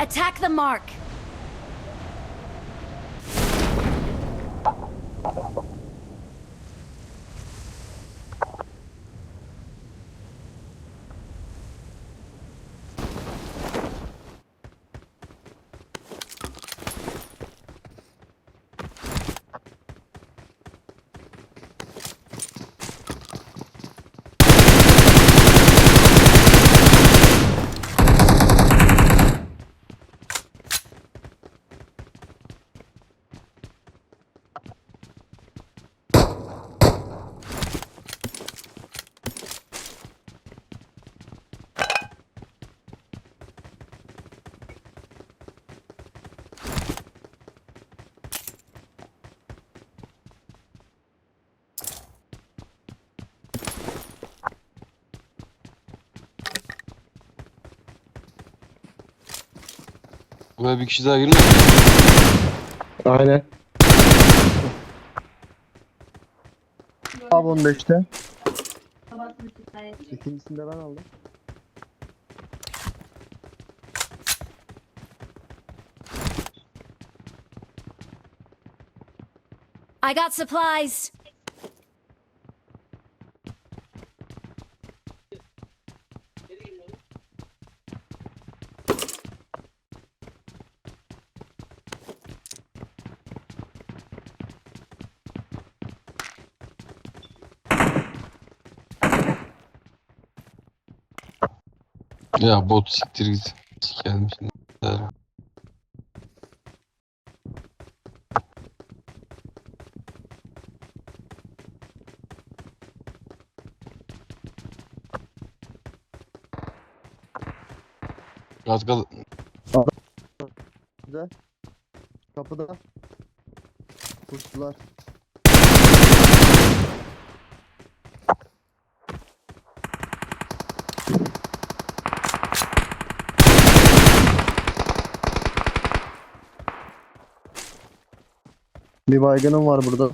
Attack the mark. Buraya bir kişi daha girmedi. Aynen. Abi 15'te. İkincisini de ben aldım. I got supplies. Ya bot siktir git. Gelmiş. Az kal Güzel. Kapıda. Kuştular. Bir baygınım var burada.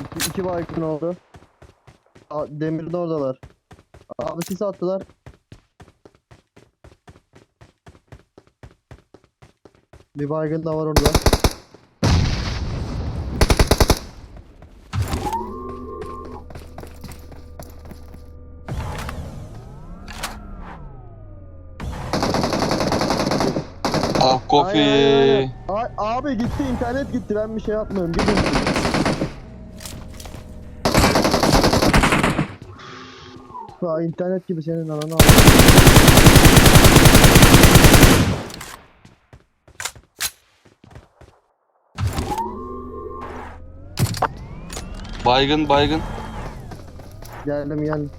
İki, iki baygın oldu. Aa, Demirin oradalar. Abi sis attılar. Bir baygın da var orada. Kofi. Ay, ay, ay, ay. Ay, abi gitti internet gitti ben bir şey yapmıyorum. Gidin. Ha, internet gibi senin ananı al. Baygın baygın. Geldim geldim.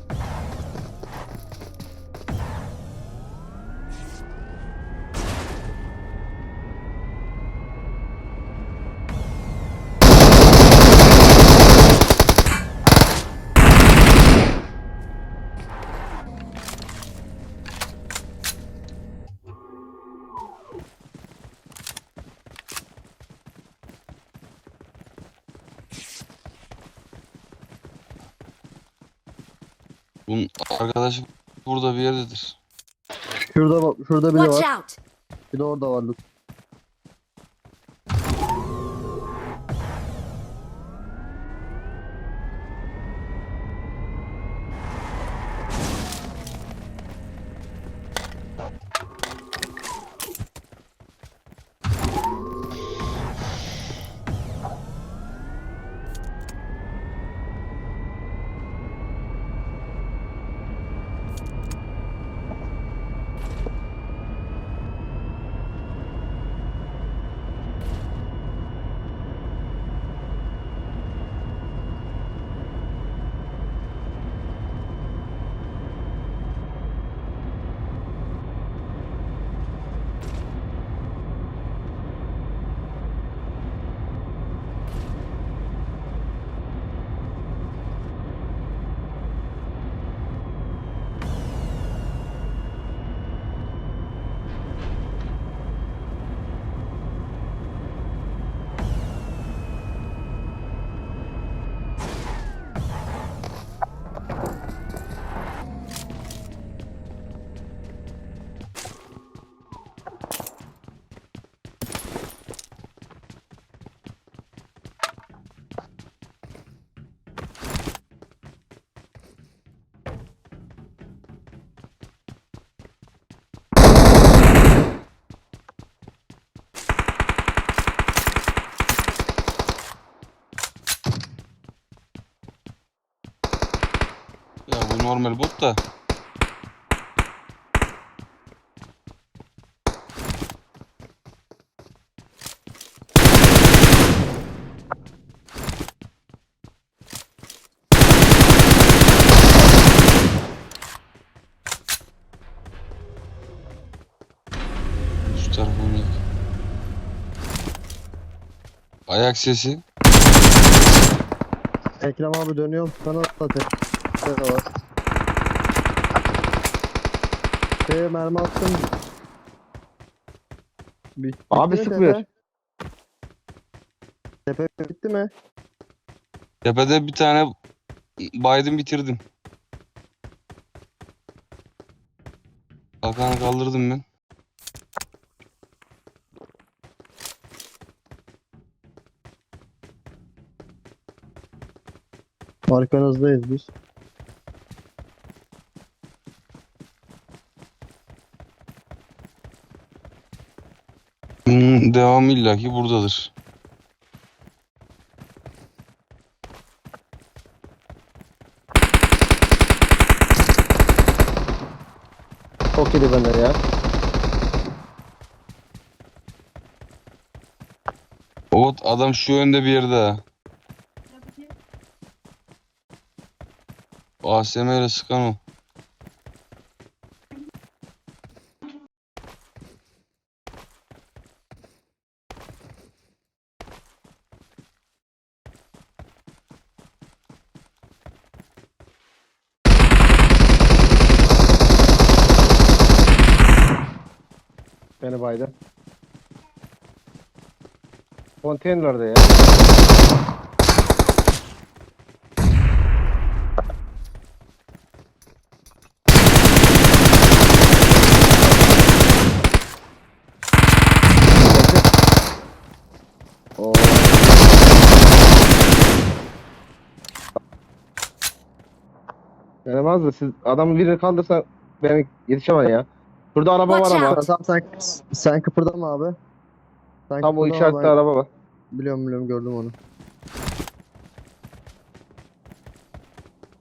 Şurada bak- şurada biri Watch var. out. Bir de orada var. Lut. Normal bot da. Şu tarafa oynayalım. Ayak sesi. Ekrem abi dönüyorum sana tek. Şey var. Şey mermi attım. Bit- Abi bitti mi sıkmıyor. Tepe? Tepe bitti mi? Tepede bir tane baydım bitirdim. Kalkanı kaldırdım ben. Arkanızdayız biz. Hmm, devamı illaki buradadır. Çok iyi bende ya. O adam şu önde bir yerde. ASM ile sıkan o. Beni baydı. Konteynerlerde ya. Oo. Gelemez de siz adamı birini kaldırsan beni yetişemem ya. Şurada araba Watch var ama. out. Tamam sen, sen kıpırdama abi. Sen Tam o kıpırdama, işaretli ben- araba var. Biliyorum biliyorum gördüm onu.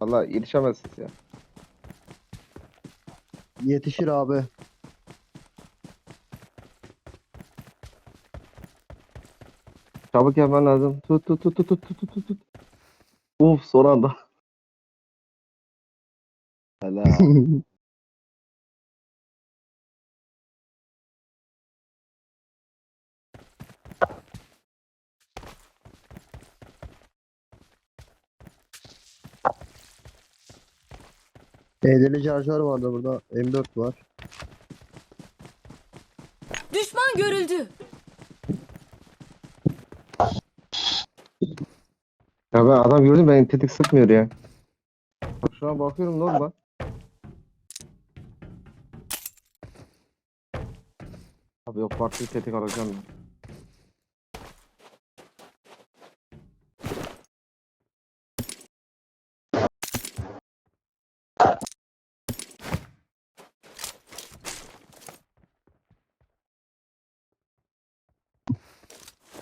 Valla yetişemezsiniz ya. Yetişir abi. Çabuk yapman lazım. Tut tut tut tut tut tut tut tut. Uf son anda. Helal. Eğleli şarjör vardı burada. M4 var. Düşman görüldü. Ya ben adam gördüm ben tetik sıkmıyor ya. Bak şu an bakıyorum normal. Abi yok farklı bir tetik alacağım.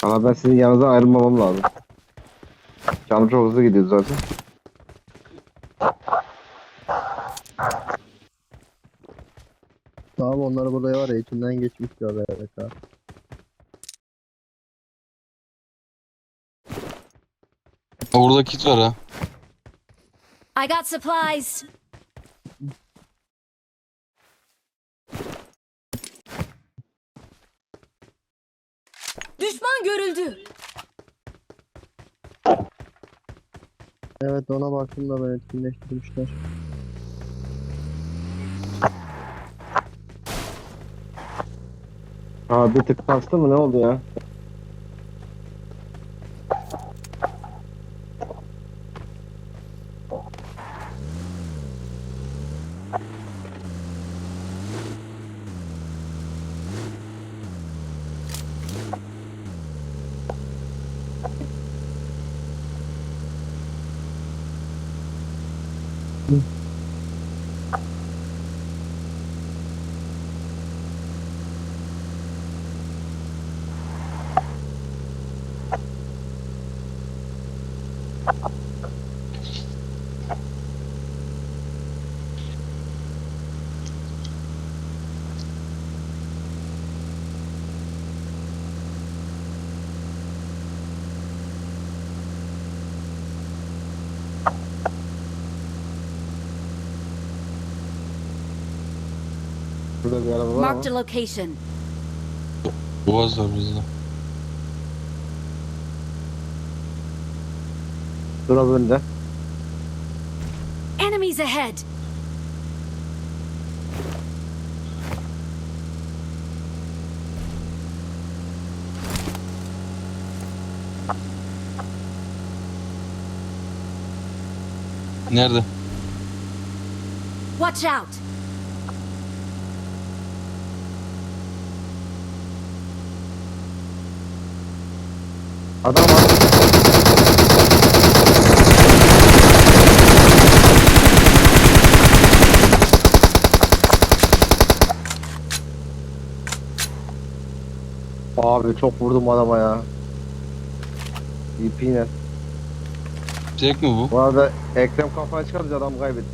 Ama ben sizin yanınıza ayrılmamam lazım. Canım çok hızlı gidiyor zaten. Tamam onları burada var ya içinden evet ha. Ha, Burada kit var ha. I got supplies. Düşman görüldü. Evet ona baktım da ben etkinleştirmişler. Aa bir tık kastı mı ne oldu ya? Burada bir araba Marked a location. Boğaz var bizde. Dur önde. Enemies ahead. Nerede? Watch out. Adam var. Abi çok vurdum adama ya. İpiyle. Tek mi bu? Bu arada Ekrem kafaya çıkarınca adam kaybetti.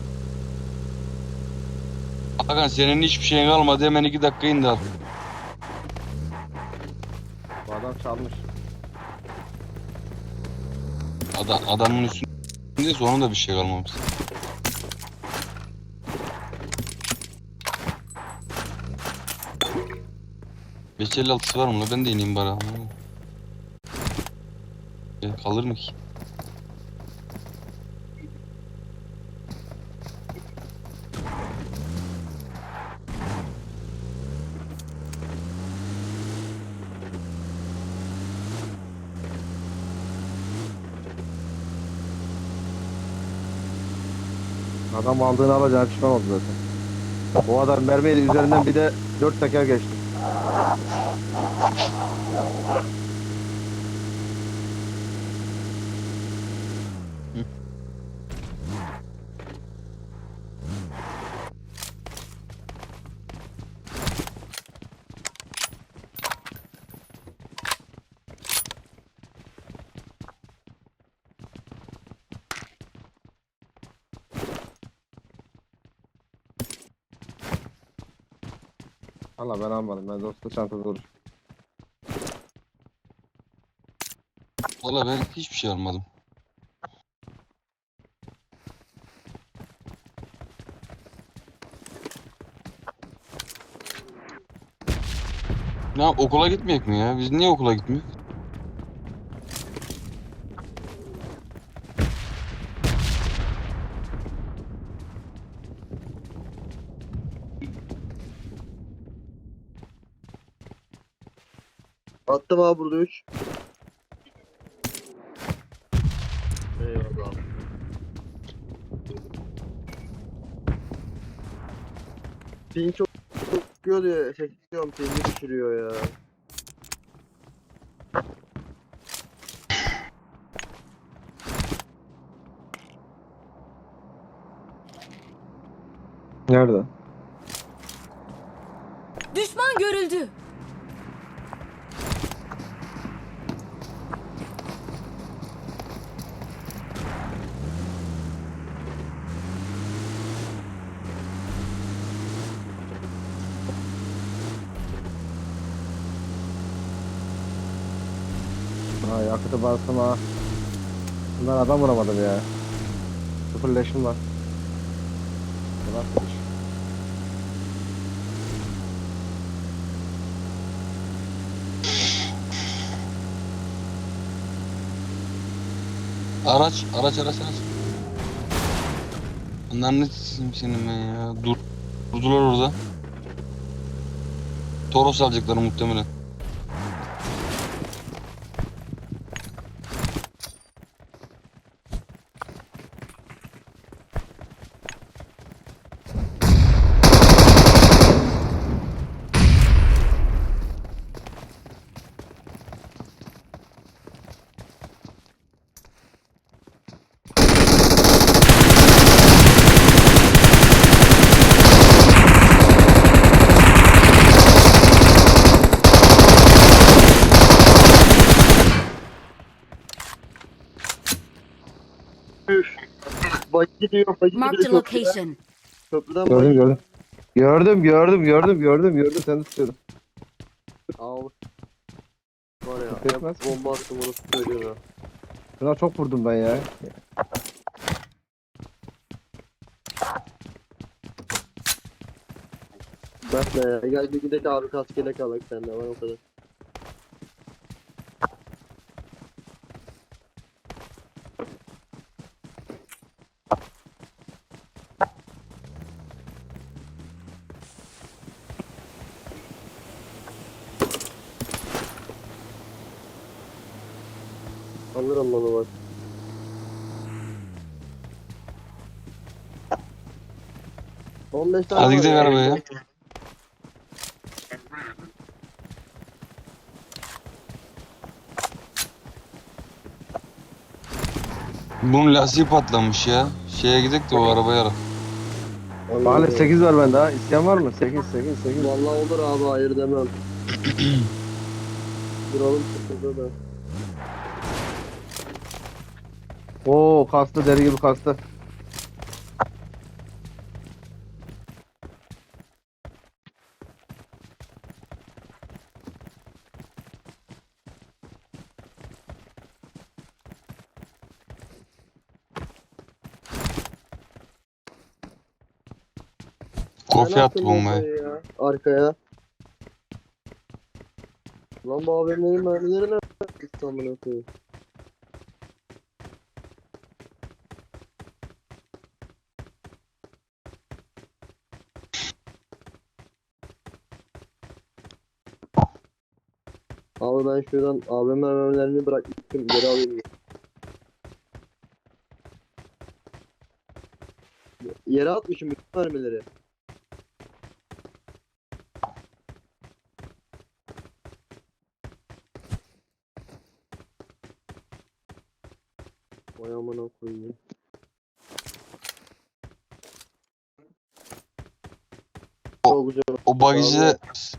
Hakan senin hiçbir şeyin kalmadı hemen iki dakika indi al. Bu adam çalmış. Adam, adamın üstünde onun da bir şey kalmamış. Beş elli altısı var mı? Ben de ineyim bari. Kalır mı ki? Adam aldığını alacağını pişman oldu zaten. Bu adam mermiyle üzerinden bir de dört teker geçti. Allah ben almadım. Ben dostlu çantada olur. Valla ben hiçbir şey almadım. Ya okula gitmeyek mi ya? Biz niye okula gitmiyoruz? Attım abi burada 3. Eyvallah. Ping çok çıkıyor diye diyorum pingi düşürüyor ya. Nerede? Düşman görüldü. Bastım ha. Bundan adam vuramadım ya. Sıfır var. Nasıl iş? Araç, araç, araç, araç. Bunlar ne çizim senin ben ya? Dur, durdular orada. Toros alacaklar muhtemelen. Gidiyor, bak Marked a gidiyor köprüden. location. Köprüden Gördüm bak. gördüm. Gördüm gördüm gördüm gördüm gördüm seni tutuyorum. Al. Var ya, etmez. hep bomba attım onu ya. Şuna çok vurdum ben ya. Bak ne ya. Gel bir gidelim abi kaskıyla kalak sende var o kadar. 15 tane Hadi var gidelim arabaya. Bunun lastiği patlamış ya. Şeye gidek de o arabaya ara. Vallahi Bana 8 var bende ha. İsteyen var mı? 8 8 8. Vallahi olur abi hayır demem. Duralım sıkıldı da. Oo kastı deri gibi kastı. Ben attı attım bombayı. bombayı ya, Arkaya. Lan bu AVM'nin mermileri ne? İstanbul'a koyayım. Abi ben şuradan AVM mermilerini bırakmıştım geri alayım. Yere atmışım bütün mermileri. Vay amına koyayım. Çok bagajlar,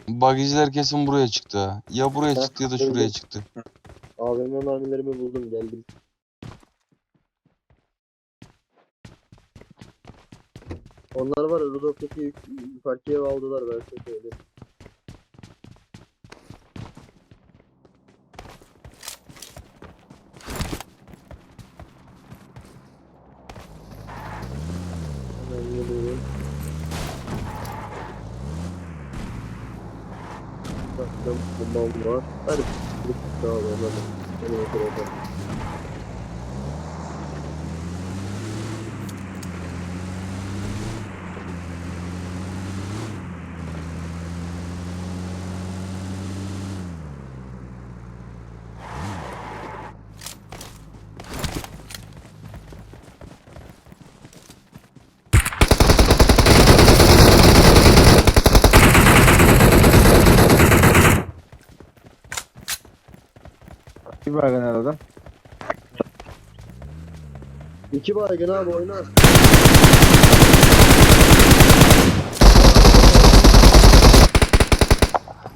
bagajlar kesin buraya çıktı ha. Ya buraya çıktı ya da şuraya çıktı. AVM mermilerimi buldum geldim. Onlar var ya Rudolf'taki yük- yukarıki ev aldılar ben size söyleyeyim. Baktım bombam var. Hadi bir daha var hadi. Benim baygın herhalde. İki baygın abi oyna.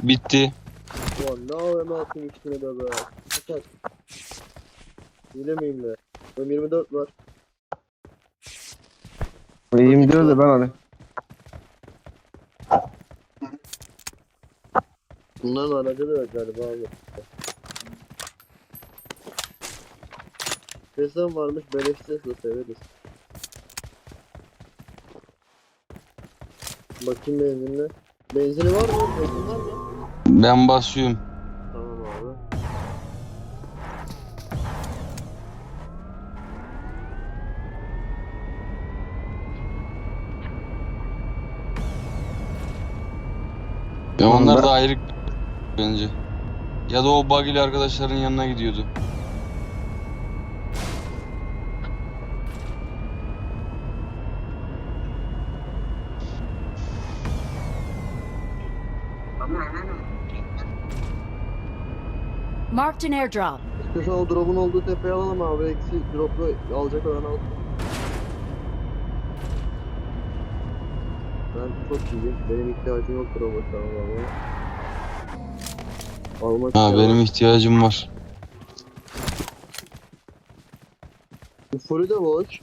Bitti. Ulan ne AVM attım üstüne de be. Kaçak. Hile miyim be? Benim 24 var. 24 de ben alayım. Bunların aracı da yok galiba abi. Sesim varmış beleş sesle severiz. Bakayım benzinle. Benzini var mı? Benzin var mı? Ben basıyorum. Tamam abi. Ya onlar da ayrı bence. Ya da o bagili arkadaşların yanına gidiyordu. Marked an airdrop. İşte o drop'un olduğu tepeye alalım abi. Eksi drop'u alacak olan al. Ben çok iyiyim. Benim ihtiyacım yok drop'a şu an ama. Almak Ha istemem. benim ihtiyacım var. Bu Fury de boş.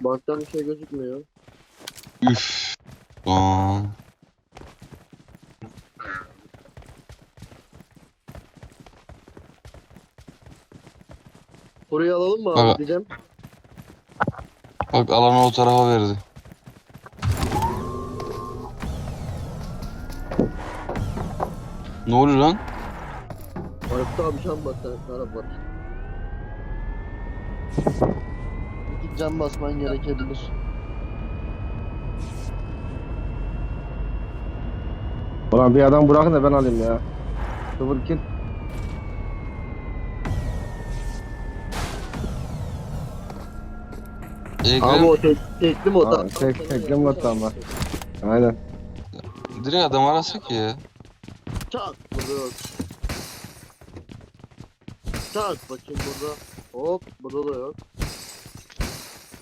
Baktan bir şey gözükmüyor. Üf. Aa. Burayı alalım mı abi diyeceğim. Bak alanı o tarafa verdi. Ne oluyor lan? Arıkta abi can bas sen. Arap var. Bir tık Can basman gerekebilir. Ulan bir adam bırakın da ben alayım ya. Sıfır kill. Abi o tek, tekli mi o Aa, da? tek- tekli mi o tamam. Aynen. direkt adam arasak ya. Çat burada yok. Çat bakayım burada. Hop burada da yok.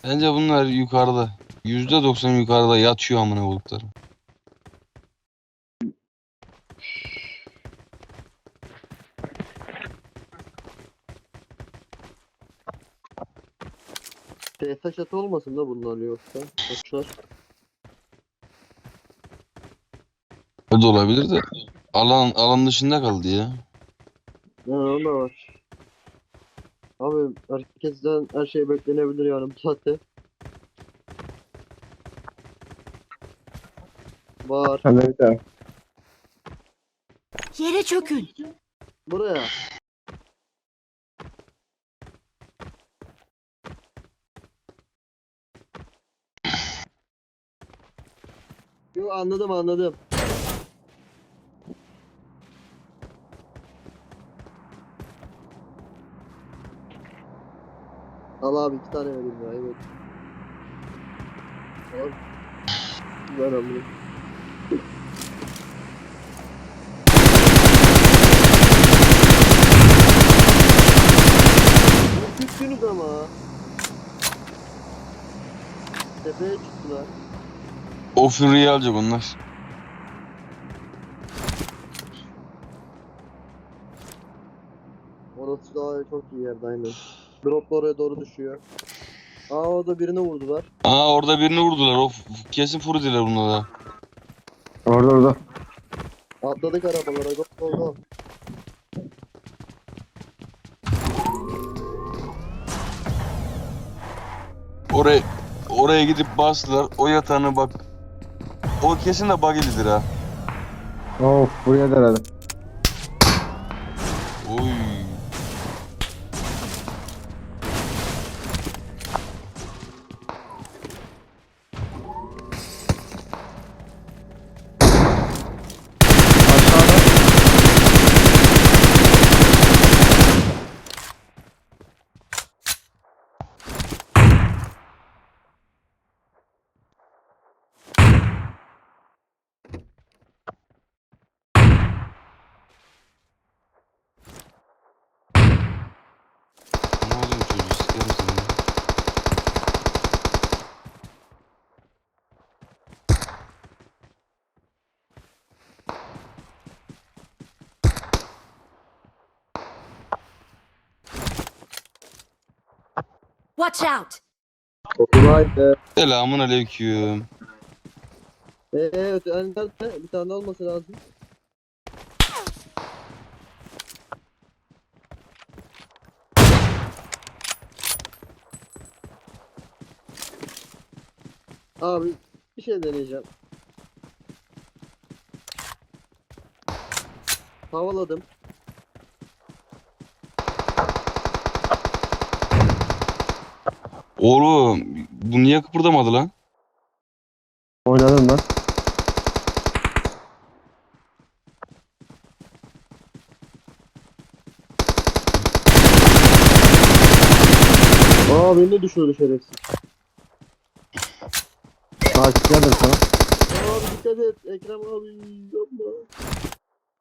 Bence bunlar yukarıda. %90 yukarıda yatıyor amına koydukları. TS çatı olmasın da bunlar yoksa. Boşlar. O da olabilir de. Alan alan dışında kaldı ya. Ha o da var. Abi herkesten her şey beklenebilir yani bu saatte. Var. Daha. Yere çökün. Buraya. Anladım anladım. Al abi iki tane vereyim ya evet. Al. Ver abi. Küçüksünüz ama. Tepeye çıktılar. O Fury'yi alacak onlar. Orası daha çok iyi yerde aynen. Drop da oraya doğru düşüyor. Aa orada birini vurdular. Aa orada birini vurdular. O kesin Fury'diler bunlar da. Orada orada. Atladık arabalara. Go go go. Oraya oraya gidip bastılar. O yatağını bak. O kesin de buggy'lidir ha. Of buraya da herhalde. Oy. Aşağıda. Ne oluyor çocuğu sikerim seni. Watch out. Selamun aleyküm. Eee yani nerede? Bir tane olması lazım. Abi bir şey deneyeceğim. Havaladım. Oğlum bu niye kıpırdamadı lan? Oynadım lan. Aa beni de düşürdü şerefsiz. Takip geldim sana. Abi dikkat et Ekrem abi yapma.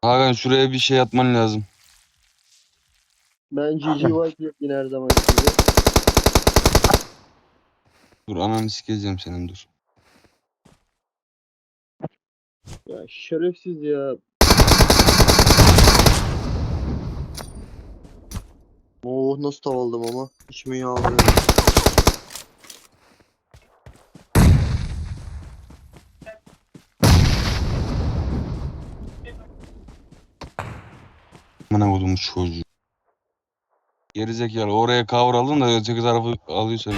Hakan şuraya bir şey atman lazım. Ben GG White yine her zaman gibi. Dur ananı sikeceğim senin dur. Ya şerefsiz ya. Oh nasıl tavaldım ama. İçimi yağlıyor. Bana koydum çocuğu. Gerizekalı oraya kavraldın da öteki tarafı alıyor seni.